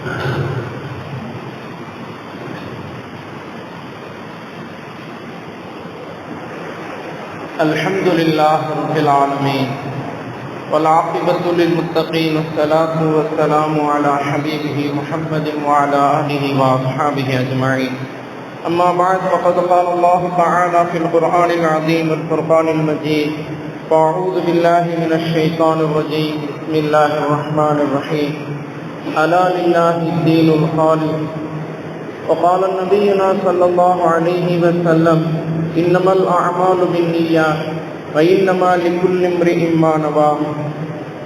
الحمد لله رب العالمين والعاقبة للمتقين والصلاة والسلام على حبيبه محمد وعلى آله وأصحابه أجمعين أما بعد، فقد قال الله تعالى في القرآن العظيم والفرقان المجيد فأعوذ بالله من الشيطان الرجيم بسم الله الرحمن الرحيم ألا لله الدين الخالص. وقال نبينا صلى الله عليه وسلم إنما الأعمال بالنيات وإنما لكل امرئ ما نوى.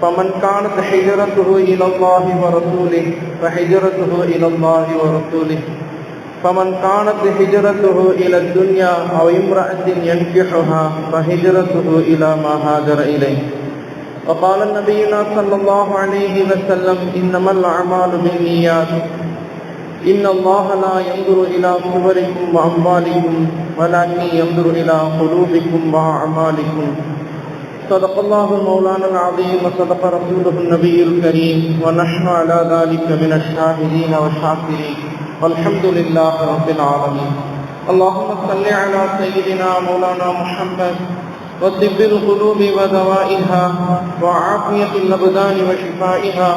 فمن كانت حجرته إلى الله ورسوله فحجرته إلى الله ورسوله. فمن كانت هجرته إلى الدنيا أو امرأة ينكحها فهجرته إلى ما هاجر إليه. وقال نبينا صلى الله عليه وسلم إنما الأعمال بالنيات. إن الله لا ينظر إلى صوركم وأموالكم، ولكن ينظر إلى قلوبكم وأعمالكم. صدق الله مولانا العظيم وصدق رسوله النبي الكريم، ونحن على ذلك من الشاهدين والشاكرين. والحمد لله رب العالمين. اللهم صل على سيدنا مولانا محمد وطب القلوب ودوائها وعافية الأبدان وشفائها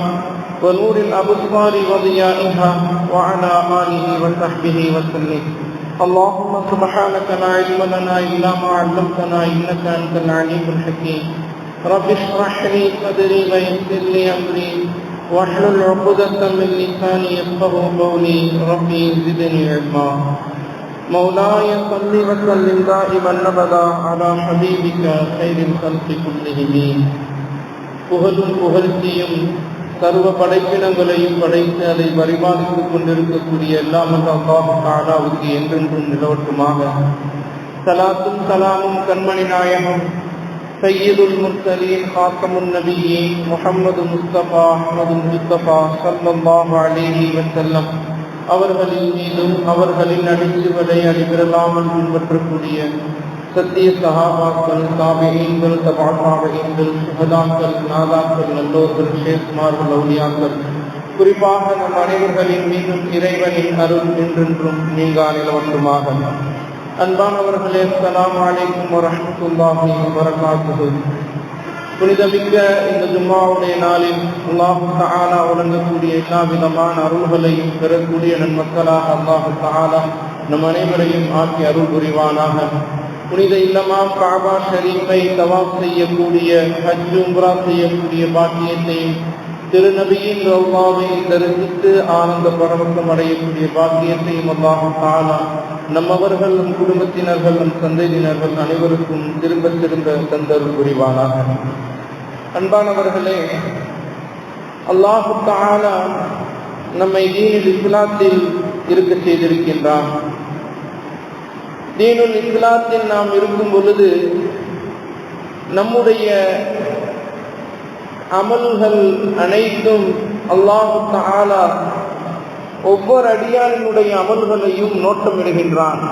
ونور الأبصار وضيائها وعلى آله وصحبه وسلم. اللهم سبحانك لا علم لنا إلا ما علمتنا إنك أنت العليم الحكيم. رب اشرح لي صدري ويسر لي أمري واحلل عقدة من لساني يفقه قولي. ربي زدني علما. مولاي صل وسلم دائما ابدا على حبيبك خير الخلق كلهم புகழும் புகழ்ச்சியும் சர்வ படைப்பினங்களையும் படைத்து அதை பரிமாறித்துக் கொண்டிருக்கக்கூடிய எல்லாம் அல்லாஹு தாலாவுக்கு என்றென்றும் நிலவட்டுமாக சலாத்தும் சலாமும் கண்மணி நாயகம் சையீதுல் முர்சலீன் காசமுன் நபியின் முகமது முஸ்தபா அஹமது முஸ்தபா சல்லாஹு அலேஹி வசல்லம் அவர்களின் மீதும் அவர்களின் அடிச்சுவதை அடிபெறலாமல் பின்பற்றக்கூடிய சத்திய சகாபாக்கள் தாபகங்கள் தபாபாவகங்கள் சுகதாக்கள் நாதாக்கள் நல்லோர்கள் ஷேக்மார்கள் லௌலியாக்கள் குறிப்பாக நம் அனைவர்களின் மீதும் இறைவனின் அருள் என்றென்றும் நீங்கா நிலவட்டுமாக அன்பானவர்களே சலாம் அலைக்கும் வரமத்துல்லாஹி வரகாத்துகு புனிதமிக்க இந்த ஜும்மாவுடைய நாளில் அல்லாஹு தஆலா வழங்கக்கூடிய எல்லா விதமான அருள்களையும் பெறக்கூடிய நன்மக்களாக அல்லாஹு தஆலா நம் அனைவரையும் ஆக்கி அருள் புரிவானாக. புனித இல்லமாம் காபா ஷரீஃபை தவாப் செய்யக்கூடிய ஹஜ் உம்ரா செய்யக்கூடிய பாக்கியத்தையும் திருநபியின் ரவுமாவை தரிசித்து ஆனந்த பரவக்கம் அடையக்கூடிய பாக்கியத்தையும் அல்லாஹு தாலா நம்மவர்கள் நம் குடும்பத்தினர்கள் நம் சந்ததியினர்கள் அனைவருக்கும் திரும்ப திரும்ப தந்தருள் புரிவானாக. அன்பானவர்களே அல்லாஹு தாலா நம்மை தீனில் இஸ்லாத்தில் இருக்க செய்திருக்கின்றான். தீனுல் இஸ்லாத்தில் நாம் இருக்கும் பொழுது நம்முடைய அமல்கள் அனைத்தும் அல்லாஹு தாலா ஒவ்வொரு அடியானினுடைய அமல்களையும் நோட்டமிடுகின்றான்.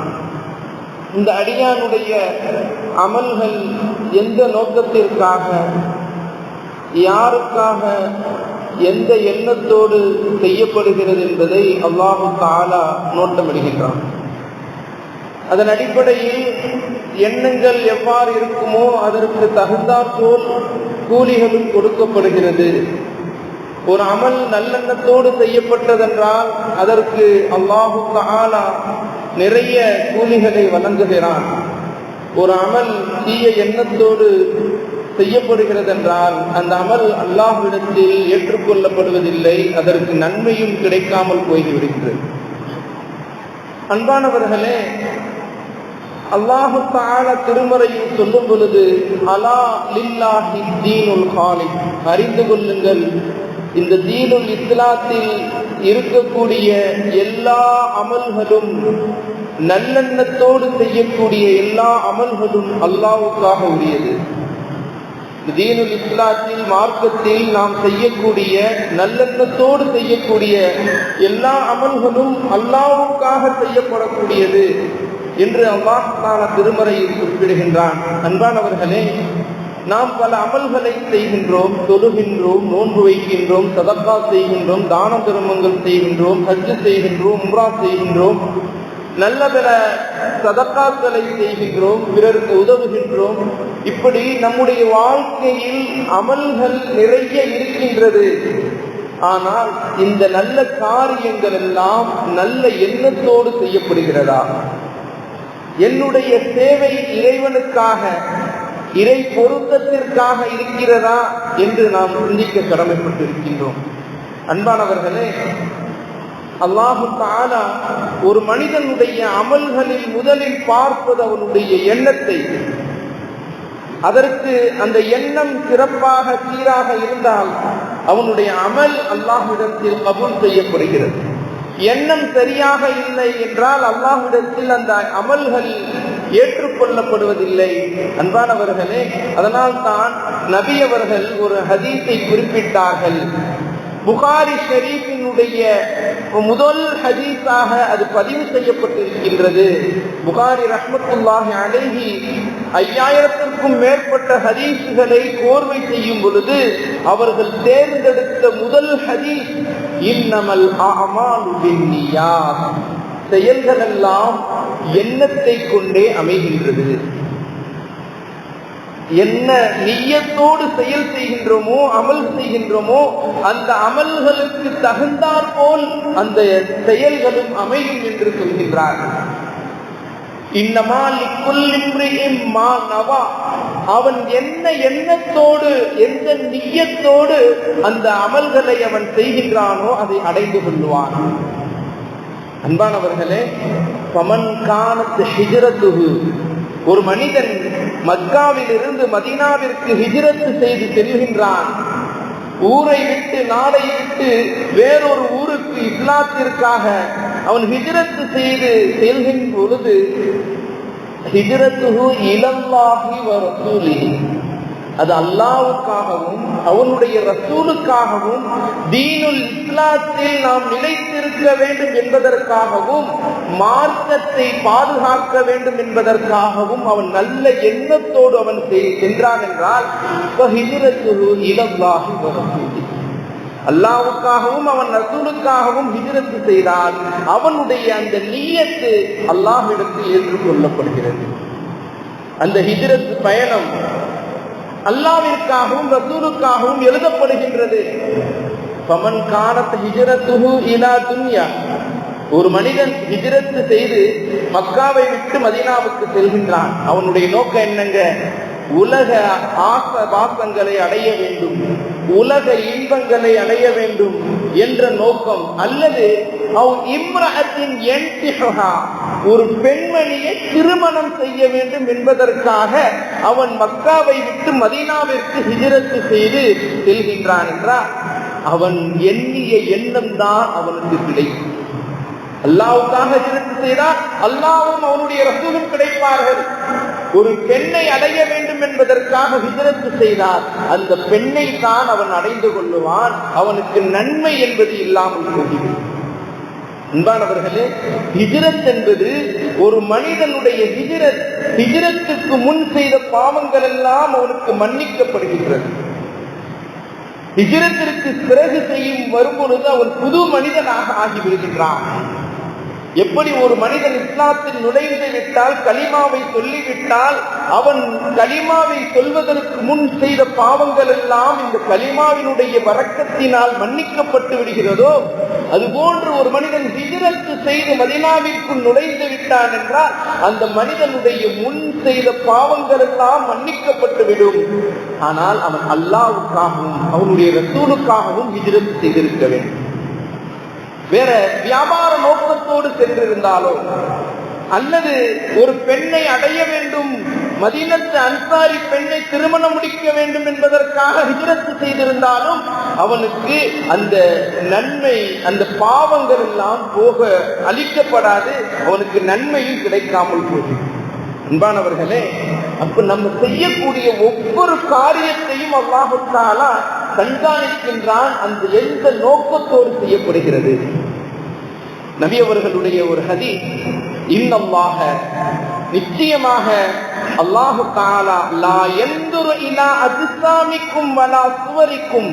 இந்த அடியானுடைய அமல்கள் எந்த நோக்கத்திற்காக யாருக்காக எந்த எண்ணத்தோடு செய்யப்படுகிறது என்பதை அல்லாஹு தாலா நோட்டமிடுகின்றான். அதன் அடிப்படையில் எண்ணங்கள் எவ்வாறு இருக்குமோ அதற்கு தகுந்தாற்போல் கூலிகளும் கொடுக்கப்படுகிறது. ஒரு அமல் நல்லெண்ணத்தோடு செய்யப்பட்டதென்றால் அதற்கு அல்லாஹு தாலா நிறைய கூலிகளை வழங்குகிறான். ஒரு அமல் தீய எண்ணத்தோடு செய்யப்படுகிறது என்றால் அந்த அமல் அல்லாஹ்விடத்தில் ஏற்றுக்கொள்ளப்படுவதில்லை அதற்கு நன்மையும் கிடைக்காமல் போய்விடுகிறது. அன்பானவர்களே அல்லாஹு தாழ திருமறையில் சொல்லும் பொழுது அலா லில்லாஹி தீனுல் ஹாலி அறிந்து கொள்ளுங்கள் இந்த தீனுல் இஸ்லாத்தில் இருக்கக்கூடிய எல்லா அமல்களும் நல்லெண்ணத்தோடு செய்யக்கூடிய எல்லா அமல்களும் அல்லாவுக்காக உரியது. தீனுல் இஸ்லாத்தில் மார்க்கத்தில் நாம் செய்யக்கூடிய நல்லெண்ணத்தோடு செய்யக்கூடிய எல்லா அமல்களும் அல்லாவுக்காக செய்யப்படக்கூடியது என்று அல்லாஹான திருமறையில் குறிப்பிடுகின்றான். அன்பானவர்களே நாம் பல அமல்களை செய்கின்றோம் தொழுகின்றோம் நோன்பு வைக்கின்றோம் சதப்பா செய்கின்றோம் தான தர்மங்கள் செய்கின்றோம் ஹஜ்ஜு செய்கின்றோம் உம்ரா செய்கின்றோம். நல்ல பல சதக்காக்களை செய்கின்றோம் பிறருக்கு உதவுகின்றோம். இப்படி நம்முடைய வாழ்க்கையில் அமல்கள் நிறைய இருக்கின்றது. ஆனால் இந்த நல்ல காரியங்கள் எல்லாம் நல்ல எண்ணத்தோடு செய்யப்படுகிறதா? என்னுடைய சேவை இறைவனுக்காக இறை பொருத்தத்திற்காக இருக்கிறதா என்று நாம் சிந்திக்க கடமைப்பட்டிருக்கின்றோம். அன்பானவர்களே அல்லாஹு தாலா ஒரு மனிதனுடைய அமல்களில் முதலில் பார்ப்பது அவனுடைய எண்ணத்தை. அதற்கு அந்த எண்ணம் சிறப்பாக சீராக இருந்தால் அவனுடைய அமல் அல்லாஹ்விடத்தில் கபூல் செய்யப்படுகிறது. எண்ணம் சரியாக இல்லை என்றால் அல்லாஹ்விடத்தில் அந்த அமல்கள் ஏற்றுக்கொள்ளப்படுவதில்லை. அன்பானவர்களே அதனால் தான் நபி அவர்கள் ஒரு ஹதீஸை குறிப்பிட்டார்கள். புகாரி ஷெரீஃபினுடைய முதல் ஹதீஸாக அது பதிவு செய்யப்பட்டிருக்கின்றது. புகாரி ரஹ்மத்துல்லாஹி அழகி ஐயாயிரத்திற்கும் மேற்பட்ட ஹதீஸுகளை கோர்வை செய்யும் பொழுது அவர்கள் தேர்ந்தெடுத்த முதல் ஹதீஸ் இன்னமல் அமாலு செயல்கள் எல்லாம் எண்ணத்தை கொண்டே அமைகின்றது. என்ன நீயத்தோடு செயல் செய்கின்றோமோ அமல் செய்கின்றோமோ அந்த அமல்களுக்கு தகுந்தாற் போல் அந்த செயல்களும் அமையும் என்று சொல்கின்றார். அவன் என்ன எண்ணத்தோடு எந்த நீயத்தோடு அந்த அமல்களை அவன் செய்கின்றானோ அதை அடைந்து கொள்வான். அன்பானவர்களே பமன் காணத்து ஹிஜரத்துகு ஒரு மனிதன் மக்காவில் இருந்து மதீனாவிற்கு ஹிஜரத்து செய்து செல்கின்றான் ஊரை விட்டு நாடை விட்டு வேறொரு ஊருக்கு இஸ்லாத்திற்காக அவன் ஹிஜரத்து செய்து செல்கின்ற பொழுது ஹிஜரத்துகு இளம்லாகி வரசூலி அது அல்லாவுக்காகவும் அவனுடைய ரசூலுக்காகவும் தீனுல் இஸ்லாத்தில் நாம் நிலைத்திருக்க வேண்டும் என்பதற்காகவும் மார்க்கத்தை பாதுகாக்க வேண்டும் என்பதற்காகவும் அவன் நல்ல எண்ணத்தோடு அவன் சென்றான் என்றால் இளம்லாகி வரும் அல்லாவுக்காகவும் அவன் ரசூலுக்காகவும் ஹிஜரத்து செய்தால் அவனுடைய அந்த நீயத்து அல்லாஹிடத்தில் ஏற்றுக்கொள்ளப்படுகிறது. அந்த ஹிஜரத்து பயணம் அல்லாவிற்காகவும் ரசூலுக்காகவும் எழுதப்படுகின்றது. பமன் காலத் ஹிஜரத்துஹு இலா துன்யா. ஒரு மனிதன் ஹிஜரத்து செய்து மக்காவை விட்டு மதீனாவுக்கு செல்கின்றான். அவனுடைய நோக்கம் என்னங்க? உலக ஆச பாசங்களை அடைய வேண்டும். உலக இன்பங்களை அடைய வேண்டும் என்ற நோக்கம் அல்லது அவ் இம்ரா ஒரு பெண்மணியை திருமணம் செய்ய வேண்டும் என்பதற்காக அவன் மக்காவை விட்டு மதீனாவிற்கு ஹிஜரத்து செய்து செல்கின்றான் என்றார். அவன் எண்ணிய எண்ணம் தான் அவனுக்கு கிடைக்கும். அல்லாவுக்காக ஹிஜரத்து செய்தால் அல்லாவும் அவனுடைய ரசூலும் கிடைப்பார்கள். ஒரு பெண்ணை அடைய வேண்டும் என்பதற்காக ஹிஜரத்து செய்தார் அந்த பெண்ணை தான் அவன் அடைந்து கொள்ளுவான். அவனுக்கு நன்மை என்பது இல்லாமல் போகிறது அன்பானவர்களே ஹிஜரத் என்பது ஒரு மனிதனுடைய ஹிஜரத். ஹிஜரத்துக்கு முன் செய்த பாவங்கள் எல்லாம் அவனுக்கு மன்னிக்கப்படுகின்றது. ஹிஜரத்திற்கு பிறகு செய்யும் வரும்பொழுது அவன் புது மனிதனாக ஆகிவிடுகின்றான். எப்படி ஒரு மனிதன் இஸ்லாத்தில் நுழைந்து விட்டால் கலிமாவை சொல்லிவிட்டால் அவன் கலிமாவை சொல்வதற்கு முன் செய்த பாவங்கள் எல்லாம் இந்த கலிமாவினுடைய வரக்கத்தினால் மன்னிக்கப்பட்டு விடுகிறதோ? அதுபோன்று ஒரு மனிதன் ஹிஜரத்து செய்து மதினாவிற்குள் நுழைந்து விட்டான் என்றால் அந்த மனிதனுடைய முன் செய்த பாவங்கள் எல்லாம் மன்னிக்கப்பட்டு விடும். ஆனால் அவன் அல்லாவுக்காகவும் அவனுடைய ரசூலுக்காகவும் ஹிஜரத்து செய்திருக்க வேண்டும். வேற வியாபார நோக்கத்தோடு சென்றிருந்தாலோ அல்லது ஒரு பெண்ணை அடைய வேண்டும் மதீனத்து அன்சாரி பெண்ணை திருமணம் முடிக்க வேண்டும் என்பதற்காக ஹிஜரத்து செய்திருந்தாலும் அவனுக்கு அந்த நன்மை அந்த பாவங்கள் எல்லாம் போக அளிக்கப்படாது அவனுக்கு நன்மையும் கிடைக்காமல் போகும். அன்பானவர்களே அப்ப நம்ம செய்யக்கூடிய ஒவ்வொரு காரியத்தையும் அல்லாஹாலா கண்காணிக்கின்றான் அந்த எந்த நோக்கத்தோடு செய்யப்படுகிறது? நபி அவர்களுடைய ஒரு ஹதி இன்னமாக நிச்சயமாக அல்லாஹு அதிசாமிக்கும் வலா சுவரிக்கும்.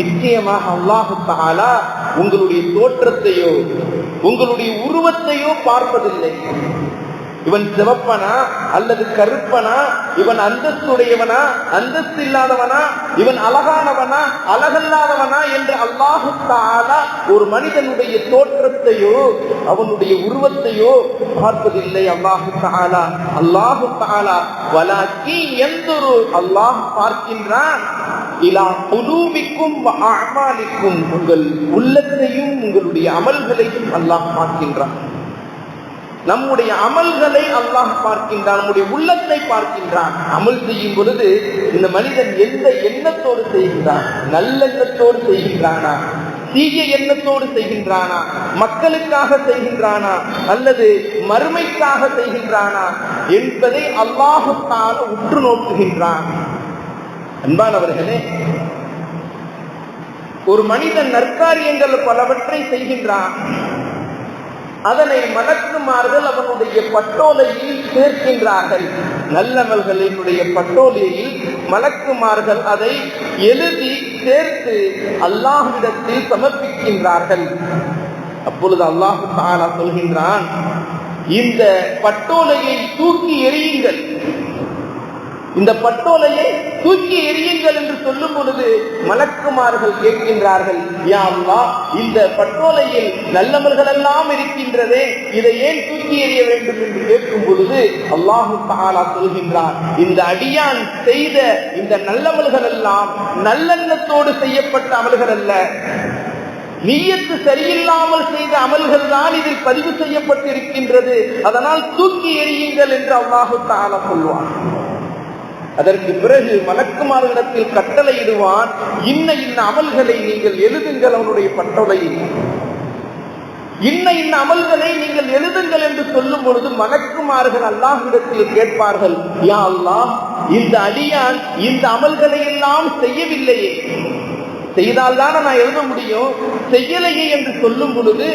நிச்சயமாக அல்லாஹு தாலா உங்களுடைய தோற்றத்தையோ உங்களுடைய உருவத்தையோ பார்ப்பதில்லை. இவன் சிவப்பனா அல்லது கருப்பனா? இவன் அந்தஸ்துடையவனா? அந்தஸ்து இல்லாதவனா இவன் அழகானவனா? அழகல்லாதவனா? என்று அல்லாஹு தாலா ஒரு மனிதனுடைய தோற்றத்தையோ அவனுடைய உருவத்தையோ பார்ப்பதில்லை அல்லாஹு தாலா அல்லாஹு தாலா வலாக்கி எந்தொரு அல்லாஹ் பார்க்கின்றான்? இலா உங்கள் உள்ளத்தையும் உங்களுடைய அமல்களையும் அல்லாஹ் பார்க்கின்றான். நம்முடைய அமல்களை அல்லாஹ் பார்க்கின்றான் நம்முடைய உள்ளத்தை பார்க்கின்றான். அமல் செய்யும் பொழுது இந்த மனிதன் எந்த எண்ணத்தோடு செய்கின்றான்? நல்லெண்ணத்தோடு செய்கின்றானா? தீய எண்ணத்தோடு செய்கின்றானா? மக்களுக்காக செய்கின்றானா? அல்லது மறுமைக்காக செய்கின்றானா? என்பதை அல்லாஹுத்தால உற்று நோக்குகின்றான். அன்பானவர்களே ஒரு மனிதன் நற்காரியங்கள் பலவற்றை செய்கின்றான். அதனை மணக்குமாறுதல் அவனுடைய பட்டோலையில் சேர்க்கின்றார்கள். நல்லவர்களினுடைய பட்டோலையில் மலக்குமார்கள் அதை எழுதி சேர்த்து அல்லாஹ்விடத்தில் சமர்ப்பிக்கின்றார்கள். அப்பொழுது அல்லாஹு தாலா சொல்கின்றான் இந்த பட்டோலையை தூக்கி எறியுங்கள். இந்த பட்டோலையை தூக்கி எரியுங்கள் என்று சொல்லும் பொழுது மலக்குமார்கள் கேட்கின்றார்கள் யா இந்த பட்டோலையில் நல்லவர்கள் எல்லாம் இருக்கின்றதே இதை ஏன் தூக்கி எறிய வேண்டும் என்று கேட்கும் பொழுது அல்லாஹு தாலா சொல்கின்றார் இந்த அடியான் செய்த இந்த நல்லவர்கள் எல்லாம் நல்லெண்ணத்தோடு செய்யப்பட்ட அமல்கள் அல்ல. நீயத்து சரியில்லாமல் செய்த அமல்கள் தான் இதில் பதிவு செய்யப்பட்டிருக்கின்றது. அதனால் தூக்கி எறியுங்கள் என்று அல்லாஹு தாலா சொல்வான். அதற்கு பிறகு மலக்குமார்களிடத்தில் கட்டளையிடுவான் இன்ன இன்ன அமல்களை நீங்கள் எழுதுங்கள் அவனுடைய பட்டோலையில் இன்ன இன்ன அமல்களை நீங்கள் எழுதுங்கள் என்று சொல்லும் பொழுது மலக்குமார்கள் அல்லாஹ்விடத்தில் கேட்பார்கள் யா அல்லாஹ் இந்த அடியான் இந்த அமல்களை எல்லாம் செய்யவில்லையே. செய்தால்தான நான் எழுத முடியும்? செய்யலையே என்று சொல்லும் பொழுது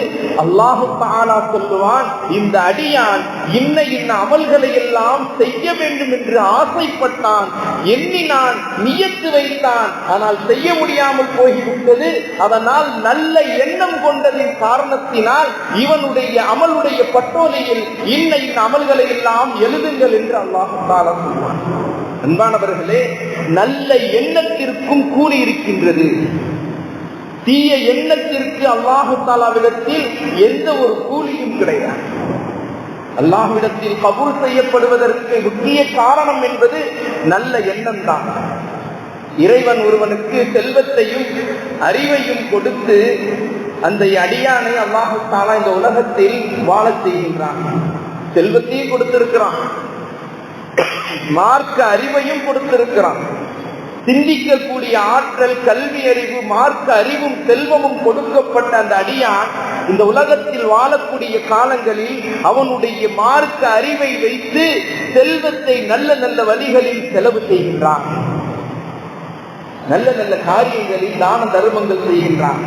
அல்லாஹு தாலா சொல்லுவான் இந்த அடியான் இன்ன இன்ன அமல்களை எல்லாம் செய்ய வேண்டும் என்று ஆசைப்பட்டான். எண்ணினான் நியத்து வைத்தான். ஆனால் செய்ய முடியாமல் போய்விட்டது. அதனால் நல்ல எண்ணம் கொண்டதின் காரணத்தினால் இவனுடைய அமலுடைய பட்டோலையில் இன்ன இன்ன அமல்களை எல்லாம் எழுதுங்கள் என்று அல்லாஹு தாலா சொல்லுவான் அன்பானவர்களே நல்ல எண்ணத்திற்கும் கூலி இருக்கின்றது. தீய எண்ணத்திற்கு அல்லாஹு தாலாவிடத்தில் எந்த ஒரு கூலியும் கிடையாது. அல்லாஹுவிடத்தில் கபூல் செய்யப்படுவதற்கு முக்கிய காரணம் என்பது நல்ல எண்ணம் தான் இறைவன் ஒருவனுக்கு செல்வத்தையும் அறிவையும் கொடுத்து அந்த அடியானை அல்லாஹு தாலா இந்த உலகத்தில் வாழ செய்கின்றான். செல்வத்தையும் கொடுத்திருக்கிறான். மார்க்க அறிவையும் கொடுத்திருக்கிறான். சிந்திக்கக்கூடிய ஆற்றல் கல்வி அறிவு மார்க்க அறிவும் செல்வமும் கொடுக்கப்பட்ட அந்த அடியான் இந்த உலகத்தில் வாழக்கூடிய காலங்களில் அவனுடைய மார்க்க அறிவை வைத்து செல்வத்தை நல்ல நல்ல வழிகளில் செலவு செய்கின்றான். நல்ல நல்ல காரியங்களில் தான தர்மங்கள் செய்கின்றான்.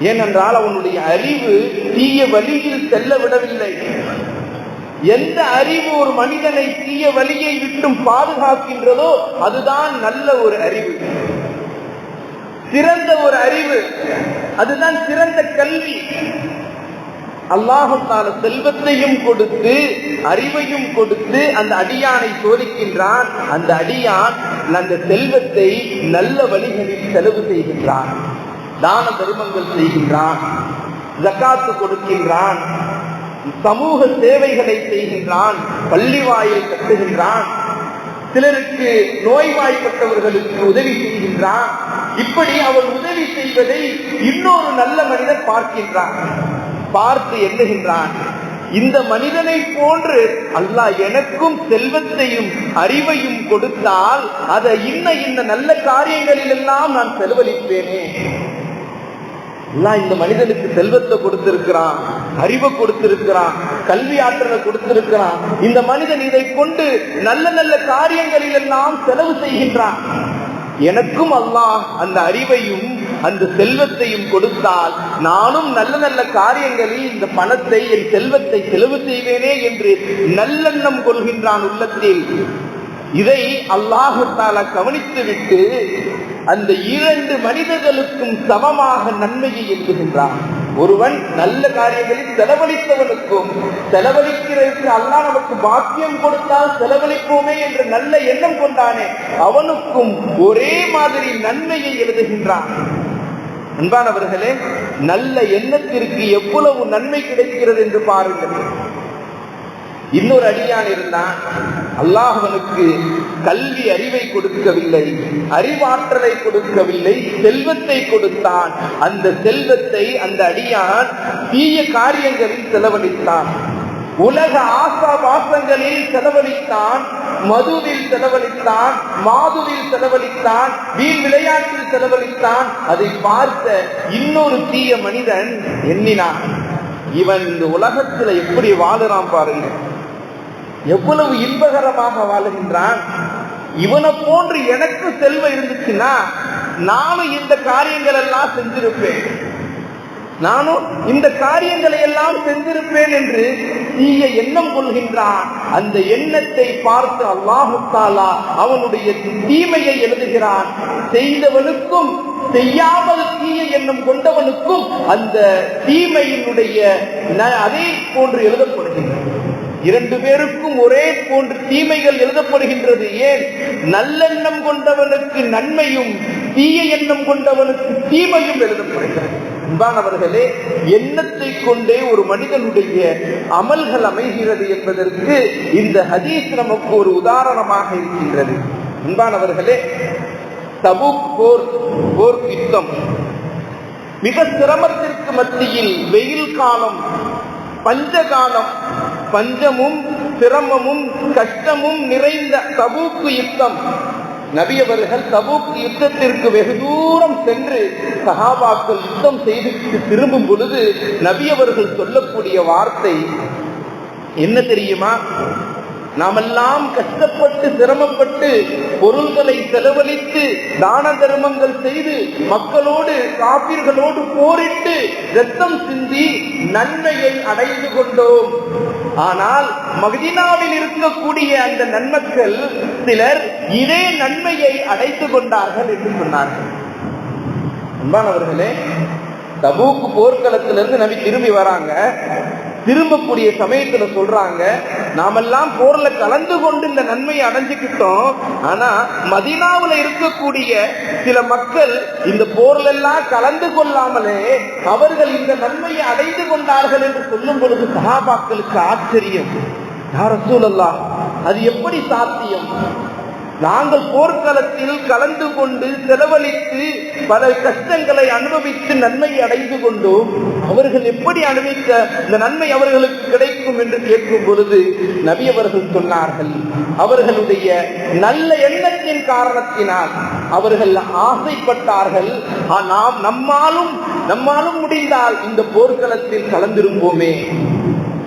ஏனென்றால் அவனுடைய அறிவு தீய வழியில் செல்ல விடவில்லை எந்த அறிவு ஒரு மனிதனை தீய வழியை விட்டும் பாதுகாக்கின்றதோ அதுதான் நல்ல ஒரு அறிவு. சிறந்த ஒரு அறிவு. அதுதான் சிறந்த கல்வி. அல்லாஹால செல்வத்தையும் கொடுத்து அறிவையும் கொடுத்து அந்த அடியானை சோதிக்கின்றான். அந்த அடியான் அந்த செல்வத்தை நல்ல வழிகளில் செலவு செய்கின்றான். தான தர்மங்கள் செய்கின்றான். ஜக்காத்து கொடுக்கின்றான். சமூக சேவைகளை செய்கின்றான் பள்ளி வாயில் கட்டுகின்றான் சிலருக்கு நோய்வாய்ப்பட்டவர்களுக்கு உதவி செய்கின்றான். இப்படி அவர் உதவி செய்வதை இன்னொரு நல்ல மனிதன் பார்க்கின்றான் பார்த்து எண்ணுகின்றான் இந்த மனிதனை போன்று அல்லாஹ் எனக்கும் செல்வத்தையும் அறிவையும் கொடுத்தால் அதை இன்ன இந்த நல்ல காரியங்களில் எல்லாம் நான் செலவழிப்பேனே. எல்லாம் இந்த மனிதனுக்கு செல்வத்தை கொடுத்திருக்கிறான் அறிவை கொடுத்திருக்கிறான் கல்வி ஆற்றலை கொடுத்திருக்கிறான். இந்த மனிதன் இதை கொண்டு நல்ல நல்ல காரியங்களில் எல்லாம் செலவு செய்கின்றான். எனக்கும் அல்லாஹ் அந்த அறிவையும் அந்த செல்வத்தையும் கொடுத்தால் நானும் நல்ல நல்ல காரியங்களில் இந்த பணத்தை என் செல்வத்தை செலவு செய்வேனே என்று நல்லெண்ணம் கொள்கின்றான் உள்ளத்தில். இதை அல்லாஹு கவனித்து விட்டு அந்த இரண்டு மனிதர்களுக்கும் சமமாக நன்மையை எழுதுகின்றான் ஒருவன் நல்ல காரியங்களில் செலவழித்தவனுக்கும் செலவழிக்கிறதுக்கு அல்லாஹ் நமக்கு பாக்கியம் கொடுத்தால் செலவழிப்போமே என்ற நல்ல எண்ணம் கொண்டானே அவனுக்கும் ஒரே மாதிரி நன்மையை எழுதுகின்றான். அன்பானவர்களே நல்ல எண்ணத்திற்கு எவ்வளவு நன்மை கிடைக்கிறது என்று பாருங்கள். இன்னொரு அடியான் இருந்தான். அல்லாஹவனுக்கு கல்வி அறிவை கொடுக்கவில்லை அறிவாற்றலை கொடுக்கவில்லை செல்வத்தை கொடுத்தான். அந்த செல்வத்தை அந்த அடியான் தீய காரியங்களில் செலவழித்தான். உலக ஆசா வாசங்களில் செலவழித்தான் மதுவில் செலவழித்தான் மாதுவில் செலவழித்தான் வீண் விளையாட்டில் செலவழித்தான். அதை பார்த்த இன்னொரு தீய மனிதன் எண்ணினான். இவன் இந்த உலகத்துல எப்படி வாழுறான் பாருங்க. எவ்வளவு இன்பகரமாக வாழுகின்றான்? இவனை போன்று எனக்கு செல்வம் இருந்துச்சுன்னா நானும் இந்த காரியங்கள் எல்லாம் செஞ்சிருப்பேன். நானும் இந்த காரியங்களை எல்லாம் செஞ்சிருப்பேன் என்று தீய எண்ணம் கொள்கின்றான். அந்த எண்ணத்தை பார்த்து அல்லாஹுத்தாலா அவனுடைய தீமையை எழுதுகிறான். செய்தவனுக்கும் செய்யாமல் தீய எண்ணம் கொண்டவனுக்கும் அந்த தீமையினுடைய அதே போன்று எழுதப்படுகின்றது. இரண்டு பேருக்கும் ஒரே போன்று தீமைகள் எழுதப்படுகின்றது. ஏன்? நல்லெண்ணம் கொண்டவனுக்கு நன்மையும் தீய எண்ணம் கொண்டவனுக்கு தீமையும் எழுதப்படுகிறது. அன்பானவர்களே எண்ணத்தை கொண்டே ஒரு மனிதனுடைய அமல்கள் அமைகிறது என்பதற்கு இந்த ஹதீஸ் நமக்கு ஒரு உதாரணமாக இருக்கின்றது. அன்பானவர்களே தபு போர் போர் யுத்தம். மிக சிரமத்திற்கு மத்தியில் வெயில் காலம் பஞ்சகாலம் பஞ்சமும் சிரமமும் கஷ்டமும் நிறைந்த தபூக்கு யுத்தம். நபியவர்கள் தபூக்கு யுத்தத்திற்கு வெகு தூரம் சென்று சகாபாக்கள் யுத்தம் செய்து திரும்பும் பொழுது நபியவர்கள் சொல்லக்கூடிய வார்த்தை என்ன தெரியுமா? நாமெல்லாம் கஷ்டப்பட்டு சிரமப்பட்டு பொருள்களை செலவழித்து தான தர்மங்கள் செய்து மக்களோடு காப்பீர்களோடு போரிட்டு ரத்தம் சிந்தி நன்மையை அடைந்து கொண்டோம். ஆனால் மகிதினாவில் இருக்கக்கூடிய அந்த நன்மக்கள் சிலர் இதே நன்மையை அடைத்து கொண்டார்கள் என்று சொன்னார்கள். அன்பானவர்களே தபூக்கு போர்க்களத்திலிருந்து நபி திரும்பி வராங்க. திரும்பக்கூடிய சமயத்துல சொல்றாங்க நாமெல்லாம் போர்ல கலந்து கொண்டு இந்த நன்மையை அடைஞ்சுக்கிட்டோம். ஆனா மதினாவில் இருக்கக்கூடிய சில மக்கள் இந்த போர்ல எல்லாம் கலந்து கொள்ளாமலே அவர்கள் இந்த நன்மையை அடைந்து கொண்டார்கள் என்று சொல்லும் பொழுது சகாபாக்களுக்கு ஆச்சரியம். யார சூழல்லா அது எப்படி சாத்தியம்? நாங்கள் போர்க்களத்தில் கலந்து கொண்டு செலவழித்து பல கஷ்டங்களை அனுபவித்து நன்மை அடைந்து கொண்டோம். அவர்கள் எப்படி அனுபவித்த இந்த நன்மை அவர்களுக்கு கிடைக்கும் என்று கேட்கும் பொழுது நபி அவர்கள் சொன்னார்கள் அவர்களுடைய நல்ல எண்ணத்தின் காரணத்தினால் அவர்கள் ஆசைப்பட்டார்கள். நாம் நம்மாலும் நம்மாலும் முடிந்தால் இந்த போர்க்களத்தில் கலந்திருப்போமே.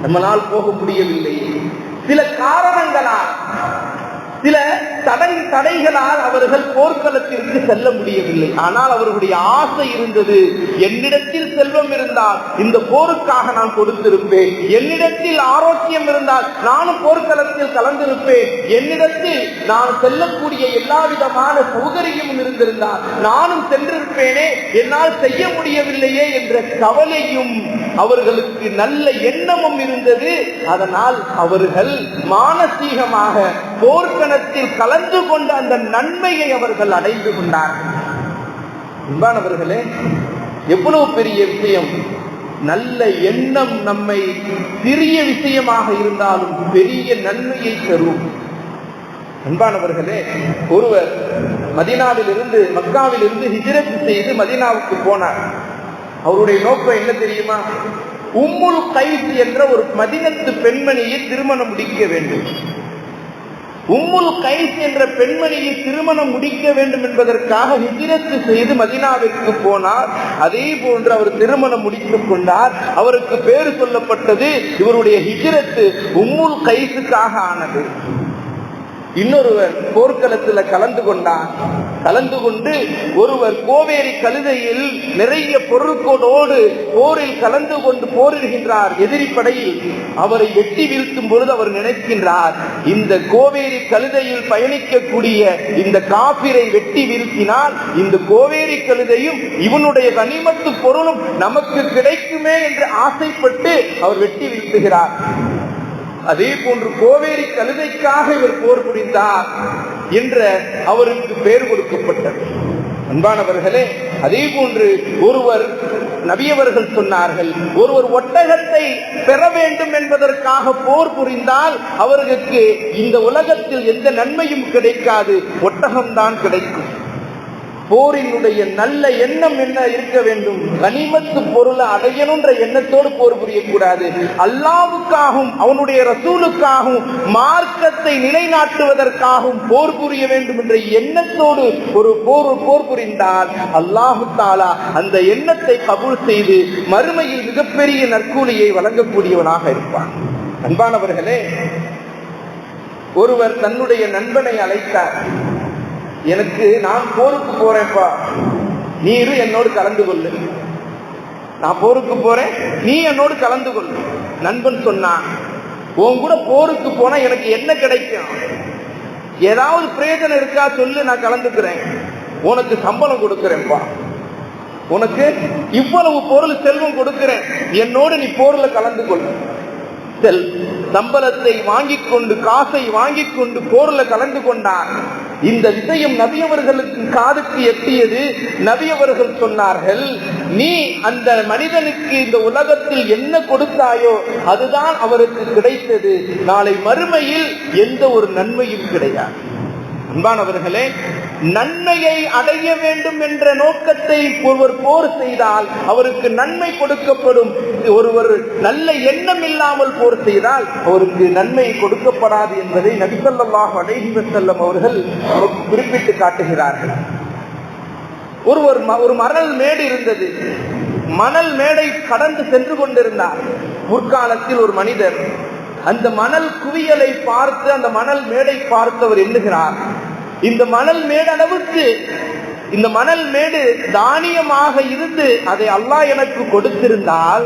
நம்மளால் போக முடியவில்லை. சில காரணங்களால் சில தடை தடைகளால் அவர்கள் போர்க்களத்திற்கு செல்ல முடியவில்லை. ஆனால் அவர்களுடைய ஆசை இருந்தது என்னிடத்தில் செல்வம் இருந்தால் இந்த போருக்காக நான் கொடுத்திருப்பேன் என்னிடத்தில் ஆரோக்கியம் இருந்தால் நானும் போர்க்களத்தில் கலந்திருப்பேன். என்னிடத்தில் நான் செல்லக்கூடிய எல்லா விதமான சௌகரியமும் இருந்திருந்தால் நானும் சென்றிருப்பேனே. என்னால் செய்ய முடியவில்லையே என்ற கவலையும் அவர்களுக்கு நல்ல எண்ணமும் இருந்தது. அதனால் அவர்கள் மானசீகமாக போர்க்களத்தில் கலந்து கொண்ட அந்த நன்மையை அவர்கள் அடைந்து கொண்டார்கள். அன்பானவர்களே எவ்வளவு பெரிய விஷயம். நல்ல எண்ணம் நம்மை சிறிய விஷயமாக இருந்தாலும் பெரிய நன்மையை தரும். அன்பானவர்களே ஒருவர் மதினாவில் இருந்து மக்காவில் இருந்து ஹிஜரத்து செய்து மதினாவுக்கு போனார். அவருடைய நோக்கம் என்ன தெரியுமா? உம்முல் கைஸ் என்ற ஒரு மதினத்து பெண்மணியை திருமணம் முடிக்க வேண்டும். உம்முல் கைஸ் என்ற பெண்மணியை திருமணம் முடிக்க வேண்டும் என்பதற்காக ஹிஜிரத்து செய்து மதினாவிற்கு போனார். அதே போன்று அவர் திருமணம் முடித்துக் கொண்டார். அவருக்கு பேரு சொல்லப்பட்டது இவருடைய ஹிஜிரத்து உம்முல் கைஸுக்காக ஆனது. இன்னொருவர் போர்க்களத்துல கலந்து கொண்டார். கலந்து கொண்டு ஒருவர் கோவேரி கழுதையில் நிறைய பொருட்களோடு போரில் கலந்து கொண்டு போரிடுகின்றார். எதிரி படையில் அவரை வெட்டி வீழ்த்தும் பொழுது அவர் நினைக்கின்றார் இந்த கோவேரி கழுதையில் பயணிக்கக்கூடிய இந்த காபிரை வெட்டி வீழ்த்தினால் இந்த கோவேரி கழுதையும் இவனுடைய கனிமத்து பொருளும் நமக்கு கிடைக்குமே என்று ஆசைப்பட்டு அவர் வெட்டி வீழ்த்துகிறார். அதே போன்று கோவேரி கழுதைக்காக இவர் போர் புரிந்தார் என்ற அவருக்கு பெயர் கொடுக்கப்பட்டது. அன்பானவர்களே அதே போன்று ஒருவர் நபியவர்கள் சொன்னார்கள் ஒருவர் ஒட்டகத்தை பெற வேண்டும் என்பதற்காக போர் புரிந்தால் அவர்களுக்கு இந்த உலகத்தில் எந்த நன்மையும் கிடைக்காது ஒட்டகம்தான் கிடைக்கும். போரினுடைய நல்ல எண்ணம் என்ன இருக்க வேண்டும்? கனிமத்து பொருளை அடையணுன்ற எண்ணத்தோடு போர் புரியக்கூடாது. அல்லாவுக்காகவும் அவனுடைய ரசூலுக்காகவும் மார்க்கத்தை நிலைநாட்டுவதற்காகவும் போர் புரிய வேண்டும் என்ற எண்ணத்தோடு ஒரு போர் போர் புரிந்தால் அல்லாஹு தாலா அந்த எண்ணத்தை கபூல் செய்து மறுமையில் மிகப்பெரிய நற்கூலியை வழங்கக்கூடியவனாக இருப்பான். அன்பானவர்களே ஒருவர் தன்னுடைய நண்பனை அழைத்தார். எனக்கு நான் போருக்கு போறேன்ப்பா. நீரு என்னோடு கலந்து கொள்ளு. நான் போருக்கு போறேன் நீ என்னோடு கலந்து கொள்ளு. நண்பன் சொன்னான் உன் கூட போருக்கு போனா எனக்கு என்ன கிடைக்கும்? ஏதாவது பிரயோஜனம் இருக்கா சொல்லு நான் கலந்துக்கிறேன். உனக்கு சம்பளம் கொடுக்கிறேன்ப்பா. உனக்கு இவ்வளவு பொருள் செல்வம் கொடுக்கிறேன். என்னோடு நீ போர்ல கலந்து கொள்ளு. செல் சம்பளத்தை வாங்கிக் கொண்டு காசை வாங்கி கொண்டு போர்ல கலந்து கொண்டான் இந்த விஷயம் நபியவர்களுக்கு காதுக்கு எட்டியது. நபியவர்கள் சொன்னார்கள் நீ அந்த மனிதனுக்கு இந்த உலகத்தில் என்ன கொடுத்தாயோ அதுதான் அவருக்கு கிடைத்தது. நாளை மறுமையில் எந்த ஒரு நன்மையும் கிடையாது. அன்பானவர்களே நன்மையை அடைய வேண்டும் என்ற நோக்கத்தை ஒருவர் போர் செய்தால் அவருக்கு நன்மை கொடுக்கப்படும். ஒருவர் நல்ல எண்ணம் இல்லாமல் போர் செய்தால் அவருக்கு நன்மை கொடுக்கப்படாது என்பதை நபிசல்லாஹ் அலைஹி அவர்கள் நமக்கு குறிப்பிட்டு காட்டுகிறார்கள். ஒருவர் ஒரு மணல் மேடு இருந்தது. மணல் மேடை கடந்து சென்று கொண்டிருந்தார். முற்காலத்தில் ஒரு மனிதர். அந்த மணல் குவியலை பார்த்து அந்த மணல் மேடை பார்த்தவர் எண்ணுகிறார். இந்த மணல் மேடு அளவுக்கு இந்த மணல் மேடு தானியமாக இருந்து அதை அல்லாஹ் எனக்கு கொடுத்திருந்தால்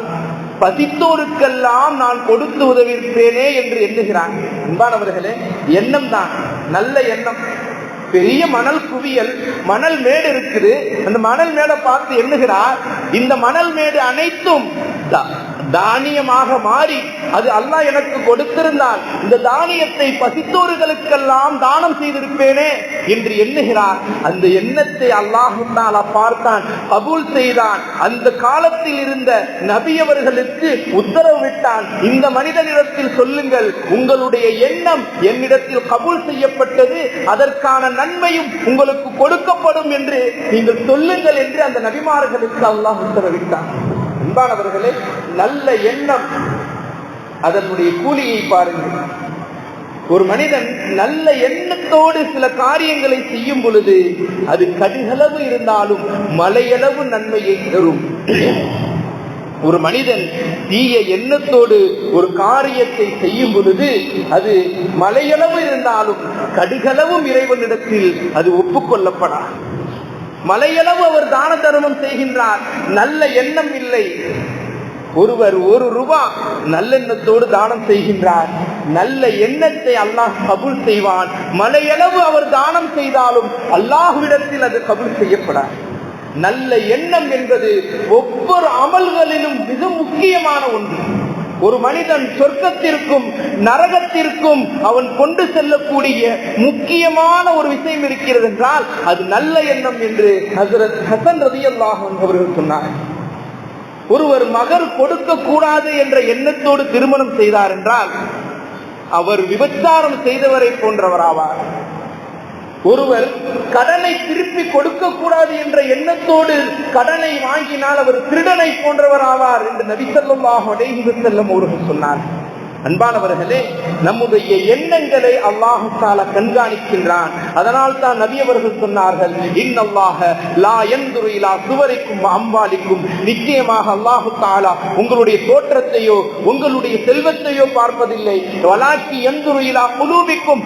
பசித்தோருக்கெல்லாம் நான் கொடுத்து உதவிருப்பேனே என்று எண்ணுகிறான். அன்பானவர்களே எண்ணம் தான் நல்ல எண்ணம். பெரிய மணல் குவியல் மணல் மேடு இருக்குது. அந்த மணல் மேடை பார்த்து எண்ணுகிறார் இந்த மணல் மேடு அனைத்தும் தானியமாக மாறி அது அல்லாஹ் எனக்கு கொடுத்திருந்தால் இந்த தானியத்தை பசித்தோர்களுக்கெல்லாம் தானம் செய்திருப்பேனே என்று எண்ணுகிறார். அந்த எண்ணத்தை அல்லாஹுத்தாலா பார்த்தான் கபூல் செய்தான். அந்த காலத்தில் இருந்த நபியவர்களுக்கு உத்தரவு விட்டான். இந்த மனிதனிடத்தில் சொல்லுங்கள் உங்களுடைய எண்ணம் என்னிடத்தில் கபூல் செய்யப்பட்டது அதற்கான நன்மையும் உங்களுக்கு கொடுக்கப்படும் என்று நீங்கள் சொல்லுங்கள் என்று அந்த நபிமார்களுக்கு அல்லாஹ் உத்தரவிட்டான். அன்பானவர்களே நல்ல எண்ணம். அதனுடைய கூலியை பாருங்கள். ஒரு மனிதன் நல்ல எண்ணத்தோடு சில காரியங்களை செய்யும் பொழுது அது கடுகளவு இருந்தாலும் மலையளவு நன்மையை தரும். ஒரு மனிதன் தீய எண்ணத்தோடு ஒரு காரியத்தை செய்யும் பொழுது அது மலையளவு இருந்தாலும் கடுகளவும் இறைவனிடத்தில் அது ஒப்புக்கொள்ளப்படாது. மலையளவு அவர் தான தர்மம் செய்கின்றார். நல்ல எண்ணம் இல்லை. ஒருவர் ஒரு ரூபா நல்லெண்ணத்தோடு தானம் செய்கின்றார். நல்ல எண்ணத்தை அல்லாஹ் கபுல் செய்வான். மலையளவு அவர் தானம் செய்தாலும் அல்லாஹுவிடத்தில் அது கபுல் செய்யப்படாது. நல்ல எண்ணம் என்பது ஒவ்வொரு அமல்களிலும் மிக முக்கியமான ஒன்று. ஒரு மனிதன் சொர்க்கத்திற்கும் நரகத்திற்கும் அவன் கொண்டு செல்லக்கூடிய முக்கியமான ஒரு விஷயம் இருக்கிறது என்றால் அது நல்ல எண்ணம் என்று ஹசரத் ஹசன் ரதி அவர்கள் சொன்னார். ஒருவர் மகர் கொடுக்க கூடாது என்ற எண்ணத்தோடு திருமணம் செய்தார் என்றால் அவர் விபச்சாரம் செய்தவரை போன்றவராவார். ஒருவர் கடனை திருப்பி கொடுக்க கூடாது என்ற எண்ணத்தோடு கடனை வாங்கினால் அவர் திருடனை போன்றவர் ஆவார் என்று நபிசல்லாஹ் அடைந்து செல்லும் ஒருவர் சொன்னார் அன்பானவர்களே நம்முடைய எண்ணங்களை அல்லாஹால கண்காணிக்கின்றான். அதனால் தான் நபி அவர்கள் சொன்னார்கள் இன்னல்லாக லா எந்துரு சுவரைக்கும் அம்பாலிக்கும் நிச்சயமாக அல்லாஹு தாலா உங்களுடைய தோற்றத்தையோ உங்களுடைய செல்வத்தையோ பார்ப்பதில்லை. வலாக்கி எந்துரு குலூபிக்கும்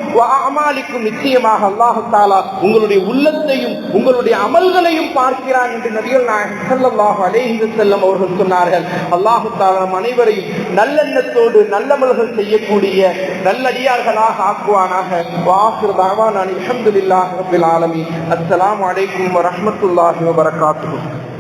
அமாலிக்கும் நிச்சயமாக அல்லாஹு தாலா உங்களுடைய உள்ளத்தையும் உங்களுடைய அமல்களையும் பார்க்கிறான் என்று நபிகள் நாயகம் ஸல்லல்லாஹு அலைஹி அவர்கள் சொன்னார்கள். அல்லாஹு தாலா அனைவரையும் நல்லெண்ணத்தோடு அமல்கள் செய்யக்கூடிய நல்லடியார்களாக ஆக்குவானாக. வாசு தாவான் அல்ஹம்துலில்லாஹி ரப்பில் ஆலமீன். அஸ்ஸலாமு அலைக்கும் வரஹ்மத்துல்லாஹி வபரகாத்துஹு.